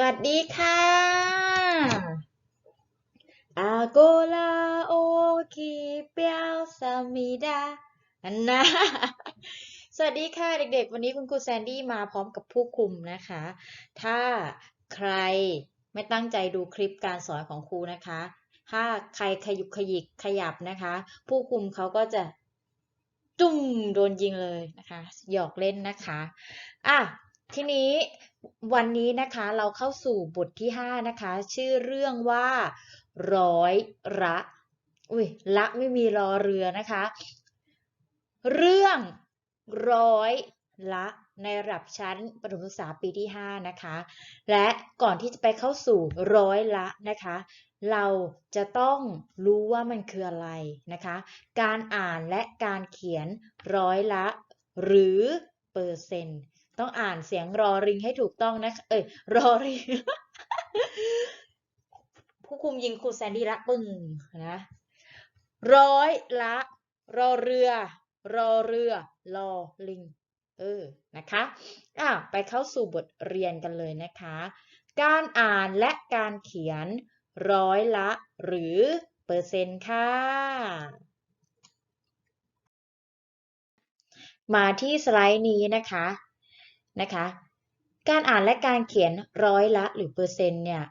วัสดีค่ะอาโกลาโอคีเปียวซามิดาอันนะสวัสดีค่ะเด็กๆ วันนี้คุณครูแซนดี้มาพร้อมกับผู้คุมนะคะ ถ้าใครไม่ตั้งใจดูคลิปการสอนของครูนะคะ ถ้าใครขยุกขยิกขยับนะคะ ผู้คุมเขาก็จะจุ้มโดนยิงเลยนะคะ หยอกเล่นนะคะ อะ ทีนี้วันนี้นะคะเราเข้าสู่บทที่ 5 นะคะ ชื่อเรื่องว่า ร้อยละอุ้ยละไม่มีรอเรือนะคะ เรื่องร้อยละในระดับชั้นประถมศึกษาปีที่ 5 นะคะ และก่อนที่จะไปเข้าสู่ร้อยละนะคะ เราจะต้องรู้ว่ามันคืออะไรนะคะ การอ่านและการเขียนร้อยละ หรือเปอร์เซ็นต์ ต้องอ่านเสียงรอริงให้ถูกต้องนะเอ้ยรอริง ผู้คุมยิงครูแซนดี้ละปึ้งนะร้อยละ รอเรือ รอเรือ รอลิง เออ นะคะอะไปเข้าสู่บทเรียนกันเลยนะคะ การอ่านและการเขียนร้อยละ หรือเปอร์เซ็นต์ค่ะ มาที่สไลด์นี้นะคะ นะคะ การอ่านและการเขียนร้อยละหรือเปอร์เซ็นต์เนี่ย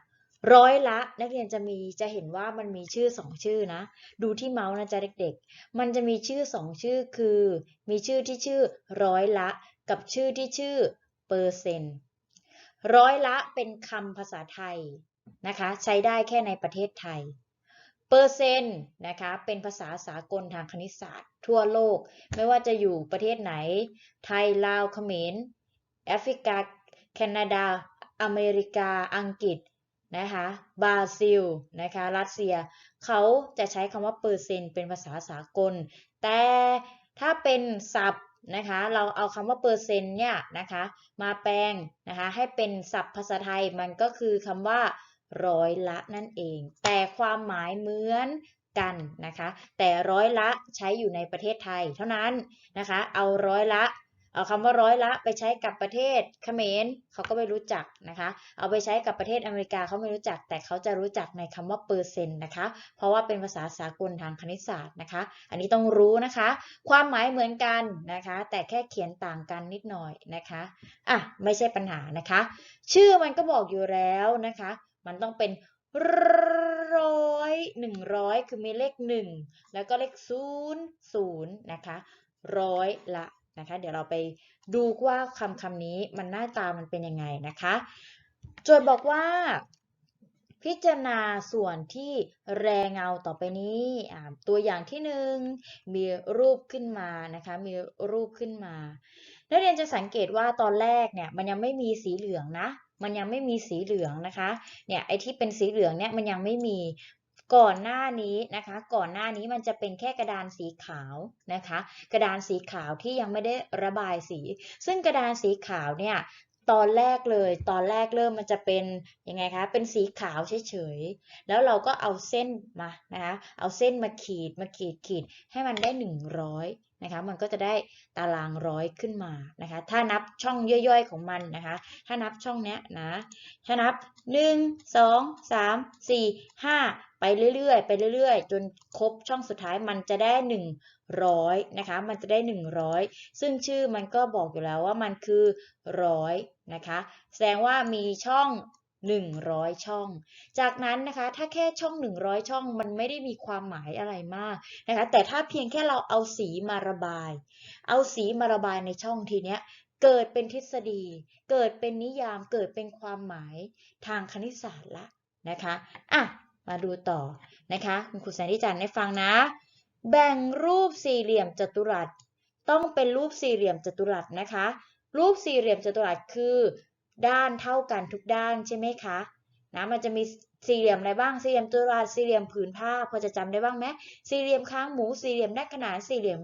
ร้อยละนักเรียนจะมีจะเห็นว่ามันมีชื่อสองชื่อนะ ดูที่เมาส์นะจ๊ะเด็กๆ มันจะมีชื่อสองชื่อคือ มีชื่อที่ชื่อร้อยละ กับชื่อที่ชื่อเปอร์เซ็นต์ร้อยละเป็นคำภาษาไทยนะคะ ใช้ได้แค่ในประเทศไทยเปอร์เซ็นต์นะคะเป็นภาษาสากลทางคณิตศาสตร์ ทั่วโลก ไม่ว่าจะอยู่ประเทศไหน ไทยลาวเขมร แอฟริกา แคนาดา อเมริกา อังกฤษนะคะบราซิลนะคะรัสเซีย เขาจะใช้คำว่าเปอร์เซ็นต์เป็นภาษาสากล แต่ถ้าเป็นศัพท์นะคะเราเอาคำว่าเปอร์เซ็นต์เนี่ยนะคะมาแปลงนะคะให้เป็นศัพท์ภาษาไทยมันก็คือคำว่าร้อยละนั่นเอง แต่ความหมายเหมือนกันนะคะ แต่ร้อยละใช้อยู่ในประเทศไทยเท่านั้นนะคะ เอาร้อยละ เอาคำว่าร้อยละไปใช้กับประเทศเขมรเขาก็ไม่รู้จักนะคะ เอาไปใช้กับประเทศอเมริกาเขาไม่รู้จัก แต่เขาจะรู้จักในคำว่าเปอร์เซ็นต์นะคะ เพราะว่าเป็นภาษาสากลทางคณิตศาสตร์นะคะ อันนี้ต้องรู้นะคะ ความหมายเหมือนกันนะคะ แต่แค่เขียนต่างกันนิดหน่อยนะคะอะไม่ใช่ปัญหานะคะ ชื่อมันก็บอกอยู่แล้วนะคะ มันต้องเป็นร้อยหนึ่งร้อยคือมีเลขหนึ่งแล้วก็เลขศูนย์ศูนย์นะคะร้อยละ นะคะ เดี๋ยวเราไปดูว่าคำคำนี้มันหน้าตามันเป็นยังไงนะคะโจทย์บอกว่า พิจารณาส่วนที่แรงเงาต่อไปนี้ตัวอย่างที่หนึ่งมีรูปขึ้นมานะคะ มีรูปขึ้นมานักเรียนจะสังเกตว่าตอนแรกเนี่ยมันยังไม่มีสีเหลืองนะมันยังไม่มีสีเหลืองนะคะ เนี่ยไอที่เป็นสีเหลืองเนี่ยมันยังไม่มี ก่อนหน้านี้นะคะ ก่อนหน้านี้มันจะเป็นแค่กระดานสีขาวนะคะ กระดานสีขาวที่ยังไม่ได้ระบายสี ซึ่งกระดานสีขาวเนี่ยตอนแรกเลย ตอนแรกเริ่มมันจะเป็นยังไงคะ เป็นสีขาวเฉยๆ แล้วเราก็เอาเส้นมานะคะ เอาเส้นมาขีดมาขีดขีดให้มันได้ 100นะคะ มันก็จะได้ตารางร้อยขึ้นมานะคะ ถ้านับช่องย่อยๆของมันนะคะ ถ้านับช่องเนี้ยนะ ถ้านับ 1 2 3 4 5 ไปเรื่อยๆ ไปเรื่อยๆ จนครบช่องสุดท้ายมันจะได้ 100 นะคะ มันจะได้ 100 ซึ่งชื่อมันก็บอกอยู่แล้วว่ามันคือร้อยนะคะ แสดงว่ามีช่อง 100 ช่อง จากนั้นนะคะ ถ้าแค่ช่อง 100 ช่องมันไม่ได้มีความหมายอะไรมากนะคะ แต่ถ้าเพียงแค่เราเอาสีมาระบาย เอาสีมาระบายในช่องทีเนี้ยเกิดเป็นทฤษฎี เกิดเป็นนิยาม เกิดเป็นความหมายทางคณิตศาสตร์ละนะคะ อะ มาดูต่อนะคะ คุณครูแสนดิจันให้ฟังนะ แบ่งรูปสี่เหลี่ยมจัตุรัส ต้องเป็นรูปสี่เหลี่ยมจัตุรัสนะคะ รูปสี่เหลี่ยมจัตุรัสคือ ด้านเท่ากันทุกด้านใช่ไหมคะนะมันจะมีสี่เหลี่ยมอะไรบ้าง สี่เหลี่ยมจัตุรัส สี่เหลี่ยมผืนผ้า พอจะจำได้บ้างไหมสี่เหลี่ยมค้างหมู สี่เหลี่ยมด้านขนาน สี่เหลี่ยม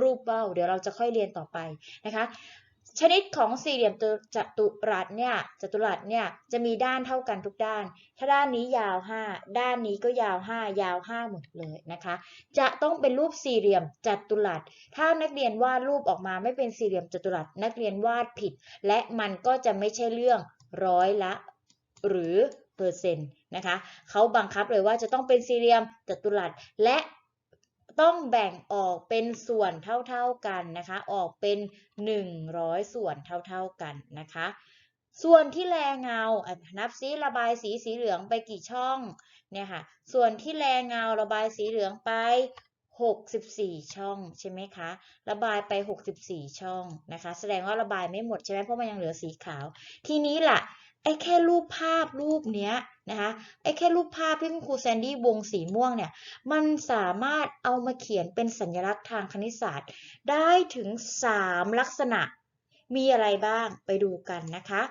รูปเบ้า เดี๋ยวเราจะค่อยเรียนต่อไปนะคะ ชนิดของสี่เหลี่ยมจัตุรัสเนี่ยจัตุรัสเนี่ยจะมีด้านเท่ากันทุกด้าน ถ้าด้านนี้ยาว 5 ด้านนี้ก็ยาว 5 ยาว 5 หมดเลยนะคะ จะต้องเป็นรูปสี่เหลี่ยมจัตุรัส ถ้านักเรียนวาดรูปออกมาไม่เป็นสี่เหลี่ยมจัตุรัส นักเรียนวาดผิด และมันก็จะไม่ใช่เรื่องร้อยละ หรือเปอร์เซ็นต์นะคะเขาบังคับเลยว่าจะต้องเป็นสี่เหลี่ยมจัตุรัสและ ต้องแบ่งออกเป็นส่วนเท่าๆกันนะคะ ออกเป็น 100 ส่วนเท่าๆกันนะคะ ส่วนที่แลเงา นับซิระบายสีสีเหลืองไปกี่ช่องเนี่ยค่ะ ส่วนที่แลเงาระบายสีเหลืองไป 64 ช่องใช่ไหมคะ ระบายไป 64 ช่องนะคะ แสดงว่าระบายไม่หมดใช่ไหมเพราะมันยังเหลือสีขาว ทีนี้ล่ะไอ้แค่รูปภาพรูปเนี้ย นะคะไอ้แค่รูปภาพที่คุณครูแซนดี้วงสีม่วงเนี่ย มันสามารถเอามาเขียนเป็นสัญลักษณ์ทางคณิตศาสตร์ ได้ถึง 3 ลักษณะ มีอะไรบ้างไปดูกันนะคะ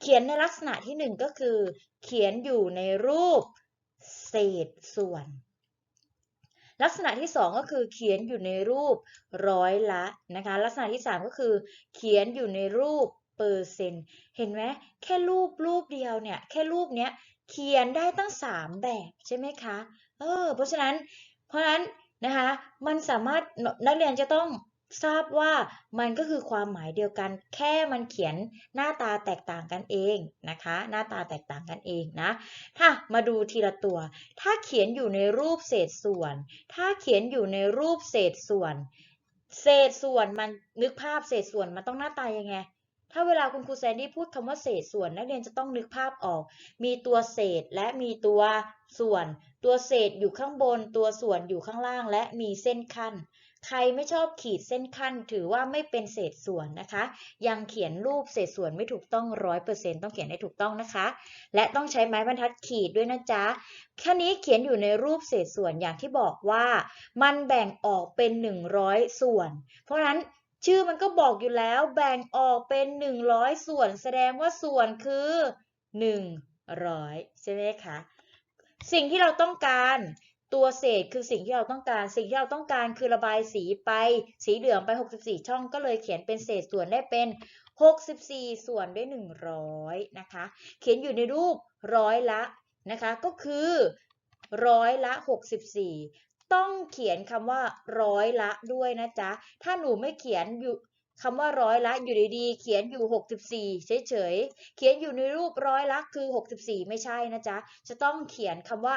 เขียนในลักษณะที่ 1 ก็คือ เขียนอยู่ในรูปเศษส่วน ลักษณะที่ 2 ก็คือเขียนอยู่ในรูปร้อยละนะคะ ลักษณะที่ 3 ก็คือ เขียนอยู่ในรูปเปอร์เซ็นต์ เห็นไหมแค่รูปรูปเดียวเนี่ย แค่รูปเนี้ย เขียนได้ตั้ง 3 แบบใช่ไหมคะ เออ เพราะฉะนั้น เพราะฉะนั้นนะคะ มันสามารถนักเรียนจะต้องทราบว่ามันก็คือความหมายเดียวกัน แค่มันเขียนหน้าตาแตกต่างกันเองนะคะ หน้าตาแตกต่างกันเองนะถ้ามาดูทีละตัว ถ้าเขียนอยู่ในรูปเศษส่วน ถ้าเขียนอยู่ในรูปเศษส่วน เศษส่วนมันนึกภาพเศษส่วนมันต้องหน้าตายังไง ถ้าเวลาคุณครูแซนดี้พูดคำว่าเศษส่วน นักเรียนจะต้องนึกภาพออก มีตัวเศษและมีตัวส่วน ตัวเศษอยู่ข้างบน ตัวส่วนอยู่ข้างล่างและมีเส้นขั้น ใครไม่ชอบขีดเส้นขั้น ถือว่าไม่เป็นเศษส่วนนะคะ ยังเขียนรูปเศษส่วนไม่ถูกต้องร้อยเปอร์เซ็นต้องเขียนให้ถูกต้องนะคะ และต้องใช้ไม้บรรทัดขีดด้วยนะจ๊ะแค่นี้เขียนอยู่ในรูปเศษส่วนอย่างที่บอกว่า มันแบ่งออกเป็น 100 ส่วน เพราะฉะนั้น ชื่อมันก็บอกอยู่แล้วแบ่งออกเป็น 100 ส่วน แสดงว่าส่วนคือ 100 ใช่ไหมคะ สิ่งที่เราต้องการตัวเศษคือสิ่งที่เราต้องการ สิ่งที่เราต้องการคือระบายสีไปสีเหลืองไป 64 ช่องก็เลยเขียนเป็นเศษส่วนได้เป็น 64 ส่วนด้วย 100 นะคะ เขียนอยู่ในรูปร้อยละนะคะ ก็คือร้อยละ 64 ต้องเขียนคำว่าร้อยละด้วยนะจ๊ะ ถ้าหนูไม่เขียนอยู่คำว่าร้อยละอยู่ดีๆ เขียนอยู่ 64 เฉยๆ เขียนอยู่ในรูปร้อยละคือ 64 ไม่ใช่นะจ๊ะ จะต้องเขียนคำว่า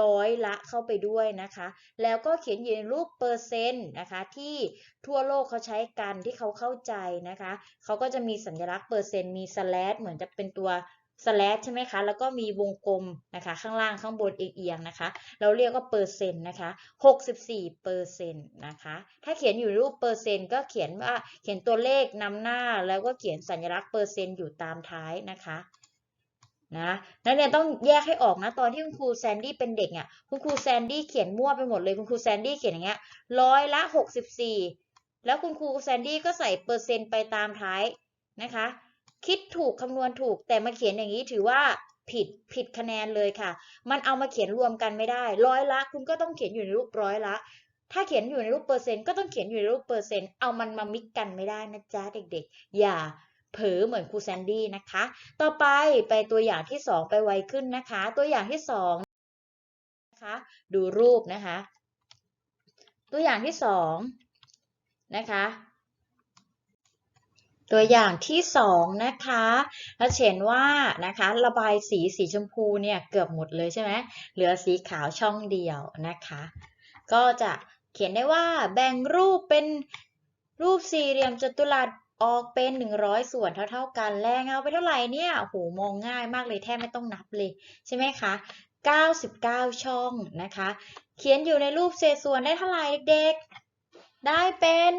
ร้อยละเข้าไปด้วยนะคะ แล้วก็เขียนอยู่ในรูปเปอร์เซ็นต์นะคะ ที่ทั่วโลกเขาใช้กันที่เขาเข้าใจนะคะ เขาก็จะมีสัญลักษณ์เปอร์เซ็นต์มีสแลชเหมือนจะเป็นตัว สแลชใช่ไหมคะ แล้วก็มีวงกลมนะคะ ข้างล่างข้างบนเอียงๆนะคะ เราเรียกว่าเปอร์เซ็นต์นะคะ 64เปอร์เซ็นต์นะคะ ถ้าเขียนอยู่รูปเปอร์เซ็นต์ก็เขียนว่าเขียนตัวเลขนำหน้าแล้วก็เขียนสัญลักษณ์เปอร์เซ็นต์อยู่ตามท้ายนะคะนะนักเรียนต้องแยกให้ออกนะตอนที่คุณครูแซนดี้เป็นเด็กเนี่ยคุณครูแซนดี้เขียนมั่วไปหมดเลยคุณครูแซนดี้เขียนอย่างเงี้ยร้อยละ 64 แล้วคุณครูแซนดี้ก็ใส่เปอร์เซ็นต์ไปตามท้ายนะคะ คิดถูกคำนวณถูก แต่มาเขียนอย่างนี้ถือว่าผิดผิดคะแนนเลยค่ะ มันเอามาเขียนรวมกันไม่ได้ ร้อยละ คุณก็ต้องเขียนอยู่ในรูปร้อยละ ถ้าเขียนอยู่ในรูปเปอร์เซ็นต์ก็ต้องเขียนอยู่ในรูปเปอร์เซ็นต์ เอามันมามิกกันไม่ได้นะจ๊ะเด็กๆ อย่าเผลอเหมือนครูแซนดี้นะคะ ต่อไปไปตัวอย่างที่ 2 ไปไวขึ้นนะคะ ตัวอย่างที่2นะคะดูรูปนะคะ ตัวอย่างที่2นะคะ ตัวอย่างที่สองนะคะเราเห็นว่านะคะระบายสีสีชมพูเนี่ยเกือบหมดเลยใช่ไหมเหลือสีขาวช่องเดียวนะคะ ก็จะเขียนได้ว่าแบ่งรูปเป็นรูปสี่เหลี่ยมจัตุรัสออกเป็น 100 ส่วนเท่า ๆ กันแรงเอาไปเท่าไหร่เนี่ยโหมองง่ายมากเลยแทบไม่ต้องนับเลยใช่ไหมคะ 99 ช่องนะคะ เขียนอยู่ในรูปเศษส่วนได้เท่าไหร่เด็กๆ ได้เป็น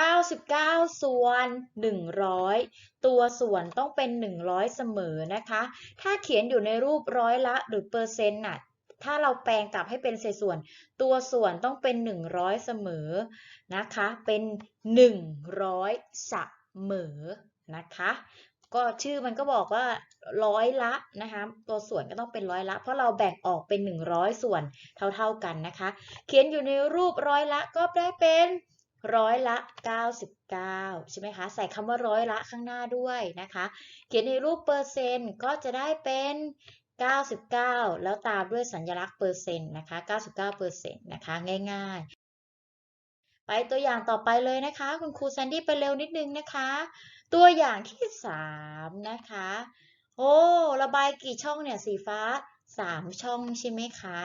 99 ส่วน 100 ตัวส่วนต้องเป็น 100 เสมอนะคะ ถ้าเขียนอยู่ในรูปร้อยละหรือเปอร์เซ็นต์น่ะถ้าเราแปลงกลับให้เป็นเศษส่วน ตัวส่วนต้องเป็น 100 เสมอนะคะ เป็น 100เสมอนะคะ ก็ชื่อมันก็บอกว่าร้อยละนะคะ ตัวส่วนก็ต้องเป็นร้อยละ เพราะเราแบ่งออกเป็น 100 ส่วนเท่าๆกันนะคะ เขียนอยู่ในรูปร้อยละก็ได้เป็น ร้อยละ 99 ใช่ไหมคะ ใส่คำว่าร้อยละข้างหน้าด้วยนะคะ เขียนในรูปเปอร์เซ็นต์ก็จะได้เป็น 99 แล้วตามด้วยสัญลักษณ์เปอร์เซ็นต์นะคะ 99เปอร์เซ็นต์นะคะ ง่ายๆ ไปตัวอย่างต่อไปเลยนะคะ คุณครูแซนดี้ไปเร็วนิดนึงนะคะ ตัวอย่างที่ 3 นะคะ โอ้ ระบายกี่ช่องเนี่ยสีฟ้า 3 ช่องใช่ไหมคะ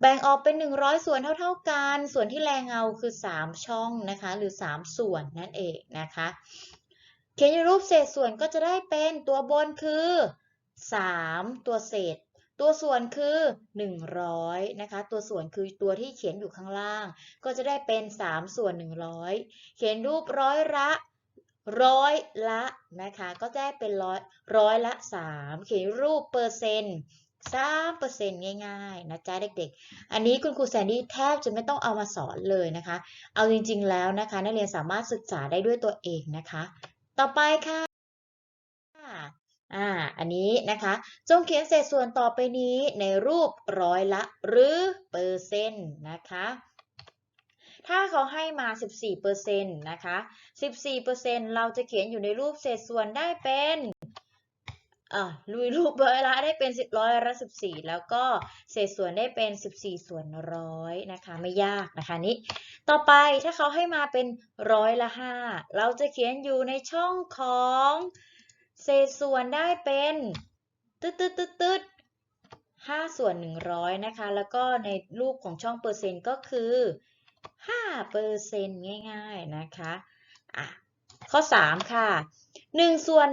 แบ่งออกเป็น 100 ส่วนเท่าๆกัน ส่วนที่แรงเงาคือ 3 ช่องนะคะ หรือ 3 ส่วนนั่นเองนะคะ เขียนรูปเศษส่วนก็จะได้เป็นตัวบนคือ 3 ตัวเศษ ตัวส่วนคือ 100 นะคะ ตัวส่วนคือตัวที่เขียนอยู่ข้างล่าง ก็จะได้เป็น 3 ส่วน 100 เขียนรูปร้อยละร้อยละนะคะ ก็ได้เป็นร้อยร้อยละ 3 เขียนรูปเปอร์เซ็นต์ 3เปอร์เซ็นต์ง่ายๆนะจ๊ะเด็กๆ อันนี้คุณครูแซนดี้แทบจะไม่ต้องเอามาสอนเลยนะคะ เอาจริงๆแล้วนะคะ นักเรียนสามารถศึกษาได้ด้วยตัวเองนะคะ ต่อไปค่ะอ่าอันนี้นะคะ จงเขียนเศษส่วนต่อไปนี้ในรูปร้อยละ หรือเปอร์เซ็นต์นะคะถ้าเขาให้มา 14%นะคะ 14%เราจะเขียนอยู่ในรูปเศษส่วนได้เป็น ลุยรูปร้อยละได้เป็น 10ร้อยละ14 แล้วก็เศษส่วนได้เป็น 14 ส่วนร้อยนะคะ ไม่ยากนะคะนี้ ต่อไปถ้าเขาให้มาเป็นร้อยละ5เราจะเขียนอยู่ในช่องของเศษส่วนได้เป็นตึ๊ดตึ๊ดตึ๊ดตึ๊ด5ส่วน 100 นะคะ แล้วก็ในรูปของช่องเปอร์เซ็นต์ก็คือ5เปอร์เซ็นต์ง่าย ๆ นะคะอะ ข้อ 3 ค่ะ 1 ส่วน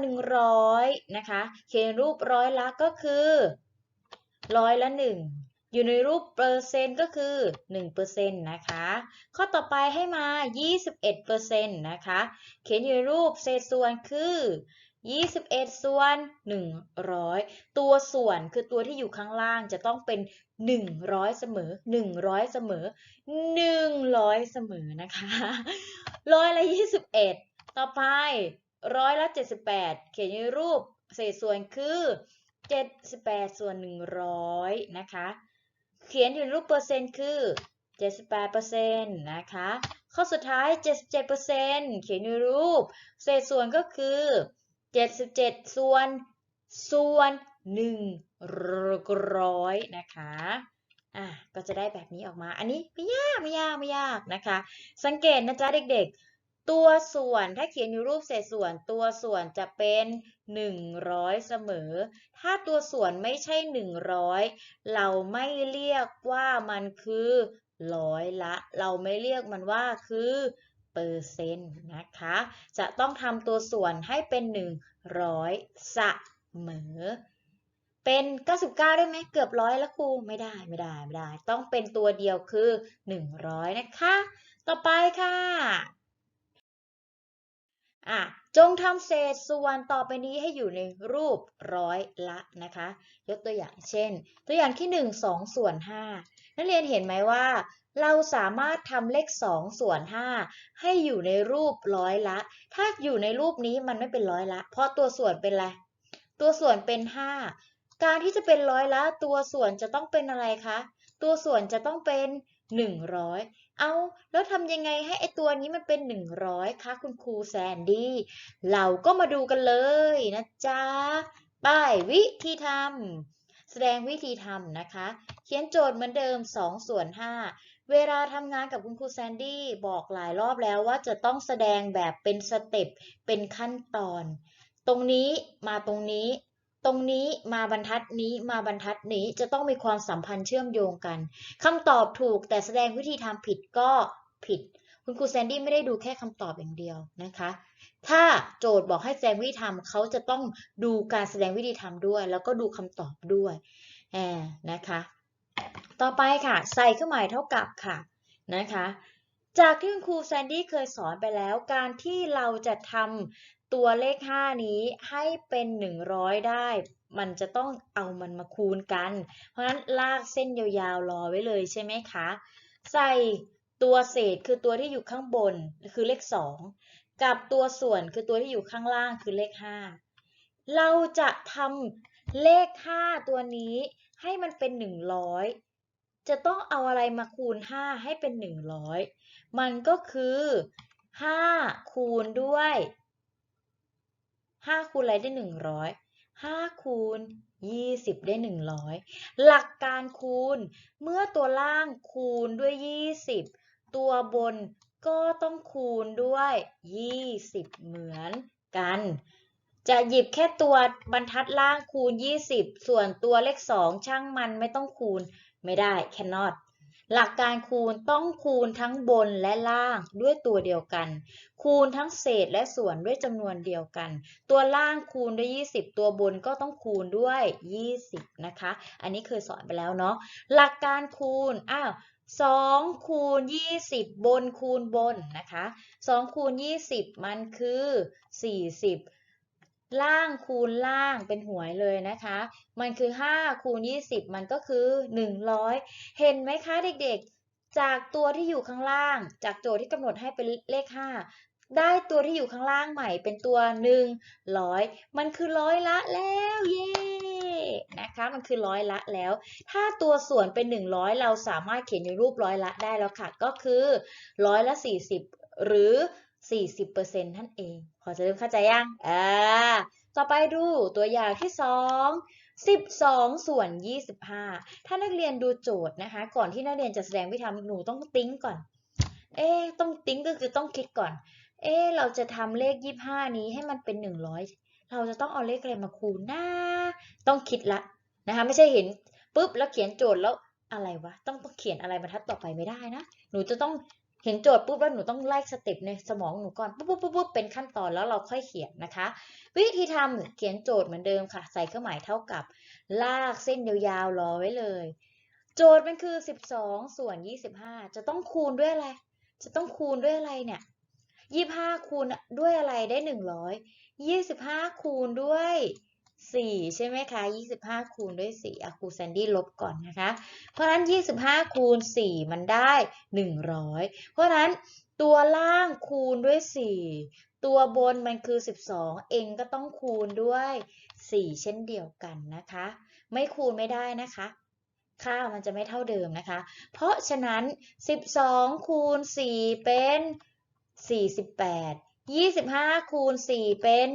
100 นะคะ เขียนรูปร้อยละก็คือร้อยละ 1 อยู่ในรูปเปอร์เซ็นต์ก็คือ1%นะคะ ข้อต่อไปให้มา 21%นะคะ เขียนอยู่ในรูปเศษส่วนคือ21 ส่วน 100 ตัวส่วนคือตัวที่อยู่ข้างล่างจะต้องเป็น 100 เสมอ 100 เสมอ 100 เสมอนะคะร้อยละ 21 ต่อไปร้อยละ78เขียนในรูปเศษส่วนคือ78ส่วน100นะคะ เขียนอยู่ในรูปเปอร์เซ็นต์คือ78%นต์นะคะ ข้อสุดท้าย77%เจ็ดเปอร์เซ็นต์เขียนในรูป เศษส่วนก็คือ77ส่วนส่วน100นะคะอะก็จะได้แบบนี้ออกมา อันนี้ไม่ยากไม่ยากไม่ยากนะคะ สังเกตนะจ๊ะเด็กๆ ตัวส่วนถ้าเขียนอยู่รูปเศษส่วน ตัวส่วนจะเป็น 100 เสมอ ถ้าตัวส่วนไม่ใช่ 100 เราไม่เรียกว่ามันคือร้อยละ เราไม่เรียกมันว่าคือเปอร์เซ็นต์นะคะ จะต้องทำตัวส่วนให้เป็น 100เสมอ เป็น 99 ได้ไหมเกือบร้อยแล้วครูไม่ได้ไม่ได้ไม่ได้ ต้องเป็นตัวเดียวคือ 100 นะคะ ต่อไปค่ะ อะจงทำเศษส่วนต่อไปนี้ให้อยู่ในรูปร้อยละนะคะ ยกตัวอย่างเช่น ตัวอย่างที่ 1 2 ส่วน 5 นักเรียนเห็นไหมว่า เราสามารถทำเลข 2 ส่วน 5 ให้อยู่ในรูปร้อยละ ถ้าอยู่ในรูปนี้มันไม่เป็นร้อยละ เพราะตัวส่วนเป็นอะไร ตัวส่วนเป็น 5 การที่จะเป็นร้อยละ ตัวส่วนจะต้องเป็นอะไรคะ ตัวส่วนจะต้องเป็น 100 เอาแล้วทำยังไงให้ไอตัวนี้มันเป็น 100 คะคุณครูแซนดี้ เราก็มาดูกันเลยนะจ๊ะป้ายวิธีทำแสดงวิธีทำนะคะ เขียนโจทย์เหมือนเดิม 2 ส่วน 5 เวลาทำงานกับคุณครูแซนดี้บอกหลายรอบแล้วว่าจะต้องแสดงแบบเป็นสเต็ปเป็นขั้นตอน ตรงนี้มาตรงนี้ ตรงนี้มาบรรทัดนี้มาบรรทัดนี้จะต้องมีความสัมพันธ์เชื่อมโยงกันคำตอบถูกแต่แสดงวิธีทำผิดก็ผิด คุณครูแซนดี้ไม่ได้ดูแค่คำตอบอย่างเดียวนะคะ ถ้าโจทย์บอกให้แสดงวิธีทำเขาจะต้องดูการแสดงวิธีทำด้วย แล้วก็ดูคำตอบด้วยแอบนะคะ ต่อไปค่ะ ใส่เครื่องหมายเท่ากับค่ะนะคะ จากที่คุณครูแซนดี้เคยสอนไปแล้ว การที่เราจะทำตัวเลข 5 นี้ให้เป็น 100 ได้ มันจะต้องเอามันมาคูณกัน เพราะฉะนั้นลากเส้นยาวๆรอไว้เลยใช่ไหมคะ ใส่ตัวเศษคือตัวที่อยู่ข้างบนคือเลข 2 กับตัวส่วนคือตัวที่อยู่ข้างล่างคือเลข 5 เราจะทำเลข 5 ตัวนี้ให้มันเป็น 100จะต้องเอาอะไรมาคูณ 5 ให้เป็น 100 มันก็คือ5คูณด้วย5คูณอะไรได้ 100 5คูณ20 ได้ 100 หลักการคูณ เมื่อตัวล่างคูณด้วย 20 ตัวบนก็ต้องคูณด้วย 20 เหมือนกัน จะหยิบแค่ตัวบรรทัดล่างคูณ 20 ส่วนตัวเลข 2 ช่างมันไม่ต้องคูณไม่ได้ cannot หลักการคูณต้องคูณทั้งบนและล่างด้วยตัวเดียวกัน คูณทั้งเศษและส่วนด้วยจำนวนเดียวกัน ตัวล่างคูณด้วย 20 ตัวบนก็ต้องคูณด้วย 20 นะคะ อันนี้เคยสอนไปแล้วเนาะ หลักการคูณ อ้าว2คูณ20บนคูณบนนะคะ2คูณ20มันคือ40 ล่างคูณล่างเป็นหวยเลยนะคะ มันคือ 5 คูณ 20 มันก็คือ 100 เห็นไหมคะเด็กๆ จากตัวที่อยู่ข้างล่าง จากโจทย์ที่กำหนดให้เป็นเลข 5 ได้ตัวที่อยู่ข้างล่างใหม่เป็นตัว 100 มันคือร้อยละแล้วเย้นะคะมันคือร้อยละแล้ว ถ้าตัวส่วนเป็น 100 เราสามารถเขียนในรูปร้อยละได้แล้วค่ะ ก็คือร้อยละ 40 หรือ 40%นั่นเอง พอจะเริ่มเข้าใจยังอ่าต่อไปดูตัวอย่างที่ 2 12 ส่วน 25 ถ้านักเรียนดูโจทย์นะคะ ก่อนที่นักเรียนจะแสดงวิธีทำหนูต้องติ้งก่อน เอ๊ต้องติ้งก็คือต้องคิดก่อน เอ๊เราจะทำเลข 25 นี้ให้มันเป็น 100 เราจะต้องเอาเลขอะไรมาคูณนะต้องคิดละนะคะ ไม่ใช่เห็นปุ๊บแล้วเขียนโจทย์แล้วอะไรวะ ต้องต้องเขียนอะไรบรรทัดต่อไปไม่ได้นะ หนูจะต้อง เห็นโจทย์ปุ๊บแล้วหนูต้องไล่สเต็ปในสมองหนูก่อนปุ๊บปุ๊บปุ๊บเป็นขั้นตอนแล้วเราค่อยเขียนนะคะ วิธีทำเขียนโจทย์เหมือนเดิมค่ะ ใส่เครื่องหมายเท่ากับ ลากเส้นยาวๆรอไว้เลย โจทย์มันคือ 12 ส่วน 25 จะต้องคูณด้วยอะไร จะต้องคูณด้วยอะไรเนี่ย 25 คูณด้วยอะไรได้ 100 25 คูณด้วย 4 ใช่ไหมคะ 25 คูณด้วย 4อะครูแซนดี้ลบก่อนนะคะ เพราะฉะนั้น 25 คูณ 4 มันได้ 100 เพราะฉะนั้นตัวล่างคูณด้วย 4 ตัวบนมันคือ 12 เองก็ต้องคูณด้วย 4 เช่นเดียวกันนะคะ ไม่คูณไม่ได้นะคะ ค่ามันจะไม่เท่าเดิมนะคะ เพราะฉะนั้น 12 คูณ 4 เป็น 48 25คูณ4เป็น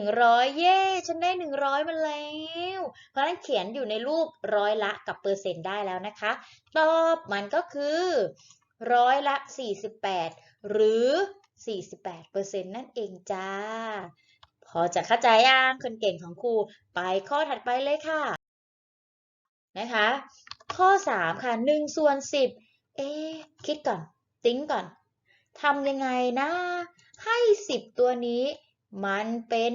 100เย้ฉันได้100มาแล้ว เพราะฉะนั้นเขียนอยู่ในรูปร้อยละกับเปอร์เซ็นต์ได้แล้วนะคะ ตอบมันก็คือร้อยละ48หรือ48เปอร์เซ็นต์นั่นเองจ้า พอจะเข้าใจยังคนเก่งของครูไปข้อถัดไปเลยค่ะ นะคะ ข้อ3ค่ะ1ส่วน10เอ๊คิดก่อน ติ้งก่อนทำยังไงนะ ให้ 10 ตัวนี้ มันเป็น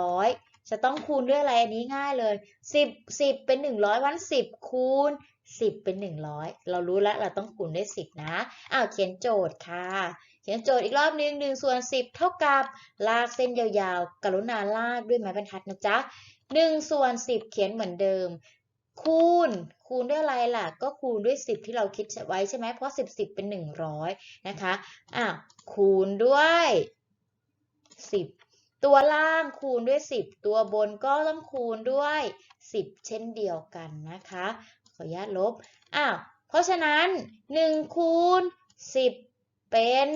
100 จะต้องคูณด้วยอะไรอันนี้ง่ายเลย 10 10 เป็น 100 วัน 10 คูณ 10 เป็น 100 เรารู้แล้วเราต้องคูณด้วย 10 นะอ้าวเขียนโจทย์ค่ะ เขียนโจทย์อีกรอบนึง1ส่วน10 เท่ากับลากเส้นยาวๆ กรุณาลากด้วยไม้บรรทัดนะจ๊ะ1ส่วน10 เขียนเหมือนเดิม คูณ คูณด้วยอะไรล่ะ ก็คูณด้วย 10 ที่เราคิดไว้ใช่ไหมเพราะ 10 10 เป็น 100 นะคะอ้าวคูณด้วย 10 ตัวล่างคูณด้วย 10 ตัวบนก็ต้องคูณด้วย 10 เช่นเดียวกันนะคะ ขออนุญาตลบอ้าวเพราะฉะนั้น 1 คูณ 10 เป็น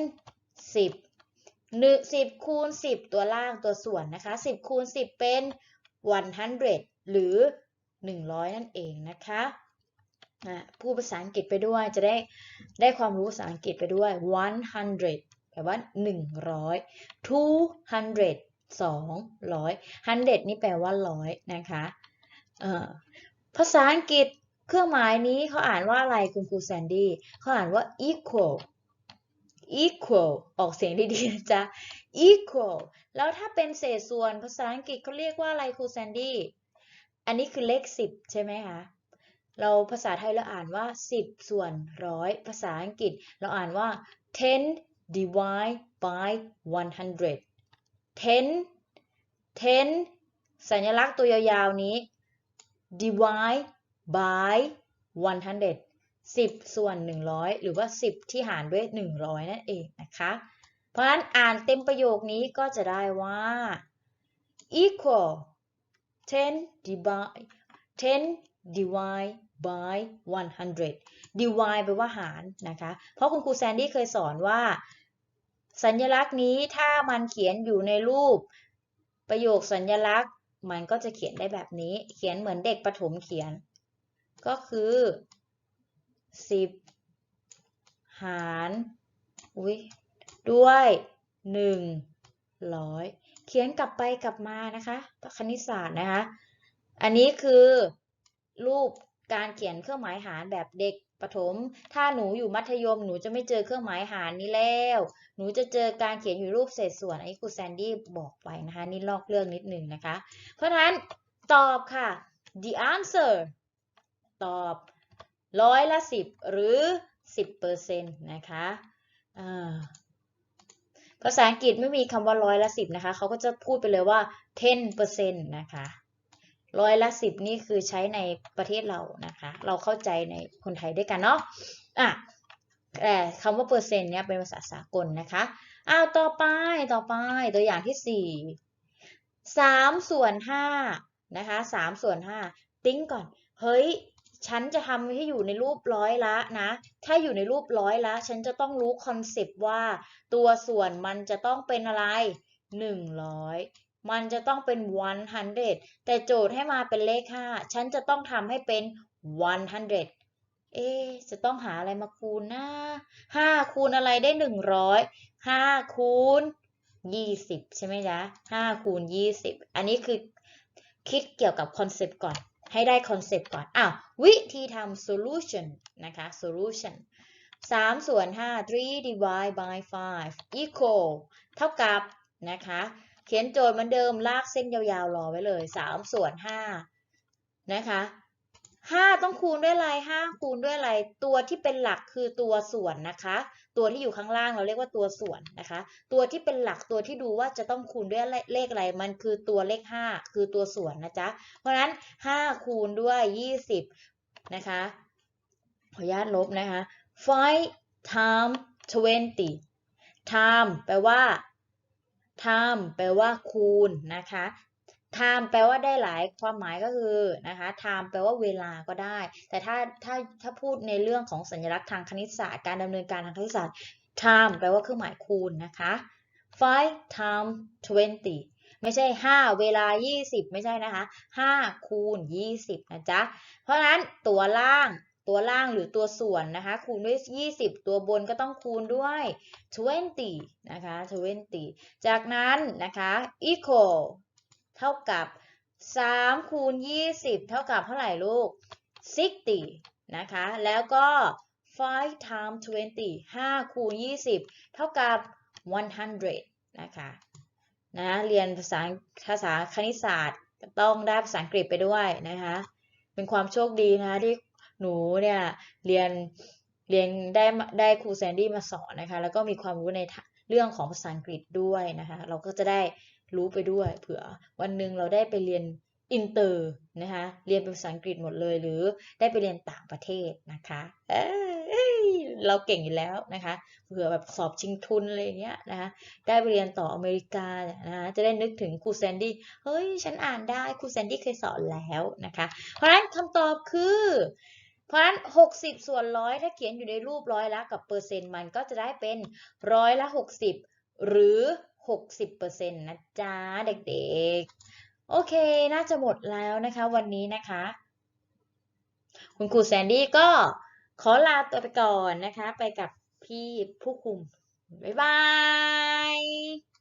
10 1 10คูณ10ตัวล่างตัวส่วนนะคะ10คูณ10เป็น 100 หรือ 100 นั่นเองนะคะพูดภาษาอังกฤษไปด้วยจะได้ได้ความรู้ภาษาอังกฤษไปด้วย 100แปลว่า 100 200 200 100 นี่แปลว่าร้อยนะคะภาษาอังกฤษเครื่องหมายนี้เขาอ่านว่าอะไรคุณครูแซนดี้เขาอ่านว่า equal equal ออกเสียงดีๆนะจ๊ะ equal แล้วถ้าเป็นเศษส่วนภาษาอังกฤษเขาเรียกว่าอะไรครูแซนดี้ อันนี้คือเลข 10 ใช่ไหมคะ เราภาษาไทยเราอ่านว่า 10 ส่วนร้อยภาษาอังกฤษเราอ่านว่า10 divide by 100 10 10สัญลักษณ์ตัวยาวๆนี้ divide by 100 10 ส่วน 100 หรือว่า 10 ที่หารด้วย 100 นั่นเองนะคะ เพราะฉะนั้นอ่านเต็มประโยคนี้ก็จะได้ว่า equal 10 divide 10 divide by 100 divide แปลว่าหารนะคะ เพราะคุณครูแซนดี้เคยสอนว่า สัญลักษณ์นี้ถ้ามันเขียนอยู่ในรูป ประโยคสัญลักษณ์ มันก็จะเขียนได้แบบนี้ เขียนเหมือนเด็กประถมเขียน ก็คือ 10 หาร อุ้ยด้วย 100 ขียนกลับไปกลับมานะคะคณิตศาสตร์นะคะ อันนี้คือรูปการเขียนเครื่องหมายหารแบบเด็กประถม ถ้าหนูอยู่มัธยมหนูจะไม่เจอเครื่องหมายหารนี้แล้ว หนูจะเจอการเขียนอยู่รูปเศษส่วนอันนี้ครูแซนดี้บอกไปนะคะนี่ลอกเรื่องนิดนึงนะคะ เพราะฉะนั้นตอบค่ะ the answer ตอบร้อยละสิบหรือสิบเปอร์เซ็นต์นะคะอ่า ภาษาอังกฤษไม่มีคำว่าร้อยละสิบนะคะเขาก็จะพูดไปเลยว่า ten percent นะคะร้อยละสิบนี่คือใช้ในประเทศเรานะคะ เราเข้าใจในคนไทยด้วยกันเนาะอะแต่คำว่าเปอร์เซ็นต์เนี่ยเป็นภาษาสากลนะคะอ้าวต่อไปต่อไปตัวอย่างที่สี่สามส่วนห้านะคะสามส่วนห้าติ้งก่อน เฮ้ย ฉันจะทำให้อยู่ในรูปร้อยละนะ ถ้าอยู่ในรูปร้อยละ ฉันจะต้องรู้คอนเซปต์ว่า ตัวส่วนมันจะต้องเป็นอะไรหนึ่งร้อยมันจะต้องเป็น 100 แต่โจทย์ให้มาเป็นเลข 5 ฉันจะต้องทำให้เป็น 100เอ๊จะต้องหาอะไรมาคูณนะ5คูณอะไรได้100 5คูณ20ใช่ไหมจ๊ะ5คูณ20อันนี้คือคิดเกี่ยวกับคอนเซปต์ก่อน ให้ได้คอนเซปต์ก่อน อ้าว วิธีทำ solution นะคะ solution 3 ส่วน 5 3 divide by 5 equal เท่ากับนะคะ เขียนโจทย์เหมือนเดิมลากเส้นยาวๆ รอไว้เลย 3 ส่วน 5 นะคะ 5 ต้องคูณด้วยอะไร5คูณด้วยอะไร ตัวที่เป็นหลักคือตัวส่วนนะคะ ตัวที่อยู่ข้างล่างเราเรียกว่าตัวส่วนนะคะ ตัวที่เป็นหลักตัวที่ดูว่าจะต้องคูณด้วยเลขอะไร มันคือตัวเลข 5 คือตัวส่วนนะจ๊ะ เพราะฉะนั้น 5 คูณด้วย 20 นะคะ ขออนุญาตลบนะคะ5 time 20 time แปลว่า time แปลว่าคูณนะคะ time แปลว่าได้หลายความหมายก็คือนะคะ time แปลว่าเวลาก็ได้ แต่ถ้าถ้าถ้าพูดในเรื่องของสัญลักษณ์ทางคณิตศาสตร์การดำเนินการทางคณิตศาสตร์ time แปลว่าเครื่องหมายคูณนะคะ5 time 20ไม่ใช่ 5 เวลา 20 ไม่ใช่นะคะ5คูณ 20 นะจ๊ะ เพราะฉะนั้นตัวล่างตัวล่างหรือตัวส่วนนะคะ คูณด้วย 20 ตัวบนก็ต้องคูณด้วย 20 นะคะ 20 จากนั้นนะคะ equal เท่ากับ3คูณ20 เท่ากับเท่าไหร่ลูก 60 นะคะ แล้วก็5 times 20 5คูณ20 เท่ากับ 100 นะคะนะเรียนภาษาภาษาคณิตศาสตร์ต้องได้ภาษาอังกฤษไปด้วยนะคะ เป็นความโชคดีนะคะที่หนูเนี่ยเรียนเรียนได้ได้ครูแซนดี้มาสอนนะคะ แล้วก็มีความรู้ในเรื่องของภาษาอังกฤษด้วยนะคะ เราก็จะได้ รู้ไปด้วย เผื่อวันหนึ่งเราได้ไปเรียนอินเตอร์นะคะเรียนเป็นภาษาอังกฤษหมดเลย หรือได้ไปเรียนต่างประเทศนะคะเอ้ยเราเก่งอยู่แล้วนะคะเผื่อแบบสอบชิงทุนอะไรเงี้ยนะคะได้ไปเรียนต่ออเมริกานะคะจะได้นึกถึงครูแซนดี้เฮ้ยฉันอ่านได้ครูแซนดี้เคยสอนแล้วนะคะเพราะฉะนั้นคำตอบคือ เพราะฉะนั้น 60 ส่วนร้อยถ้าเขียนอยู่ในรูปร้อยละกับเปอร์เซ็นต์มันก็จะได้เป็นร้อยละ 60 หรือ 60%นะจ๊ะเด็กๆ โอเคน่าจะหมดแล้วนะคะวันนี้นะคะ คุณครูแซนดี้ก็ขอลาตัวไปก่อนนะคะ ไปกับพี่ผู้คุม บ๊ายบาย